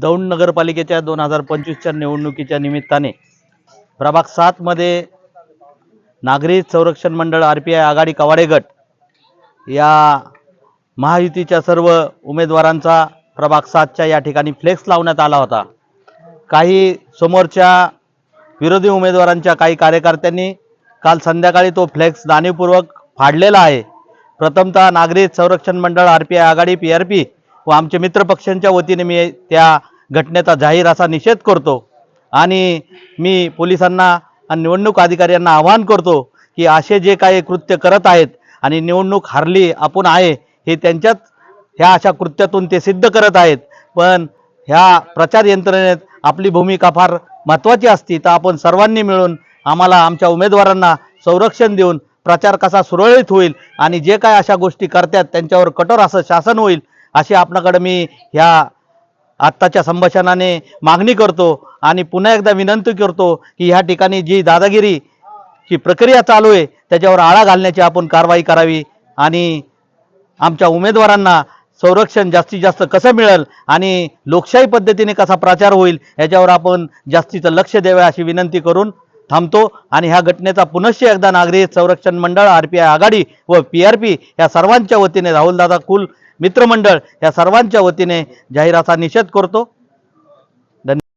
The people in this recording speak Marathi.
दौंड नगरपालिकेच्या दोन हजार पंचवीसच्या निवडणुकीच्या निमित्ताने प्रभाग सातमध्ये नागरी संरक्षण मंडळ आर पी आय आघाडी कवाडे गट या महायुतीच्या सर्व उमेदवारांचा प्रभाग सातच्या या ठिकाणी फ्लेक्स लावण्यात आला होता. काही समोरच्या विरोधी उमेदवारांच्या काही कार्यकर्त्यांनी काल संध्याकाळी तो फ्लेक्स जाणीवपूर्वक फाडलेला आहे. प्रथमतः नागरी संरक्षण मंडळ आर पी आय आघाडी पी आर पी व आमचे मित्रपक्षांच्या वतीने मी त्या घटनेचा जाहीर असा निषेध करतो. आणि मी पोलिसांना आणि निवडणूक अधिकाऱ्यांना आवाहन करतो की असे जे काही कृत्य करत आहेत आणि निवडणूक हारली आपण आहे हे त्यांच्याच ह्या अशा कृत्यातून ते सिद्ध करत आहेत. पण ह्या प्रचार यंत्रणेत आपली भूमिका फार महत्त्वाची असती तर आपण सर्वांनी मिळून आम्हाला आमच्या उमेदवारांना संरक्षण देऊन प्रचार कसा सुरळीत होईल आणि जे काय अशा गोष्टी करतात त्यांच्यावर कठोर असं शासन होईल अशी आपणाकडे मी ह्या आत्ताच्या संभाषणाने मागणी करतो आणि पुन्हा एकदा विनंती करतो की ह्या ठिकाणी जी दादागिरी ही प्रक्रिया चालू आहे त्याच्यावर आळा घालण्याची आपण कारवाई करावी आणि आमच्या उमेदवारांना संरक्षण जास्तीत जास्त कसं मिळेल आणि लोकशाही पद्धतीने कसा प्रचार होईल याच्यावर आपण जास्तीचं लक्ष द्यावे अशी विनंती करून थांबतो आणि ह्या घटनेचा पुनश्च एकदा नागरी संरक्षण मंडळ आर पी आय आघाडी व पी आर पी या सर्वांच्या वतीने राहुलदादा कुल मित्रमंडळ या सर्वांच्या वतीने जाहिराचा निषेध करतो.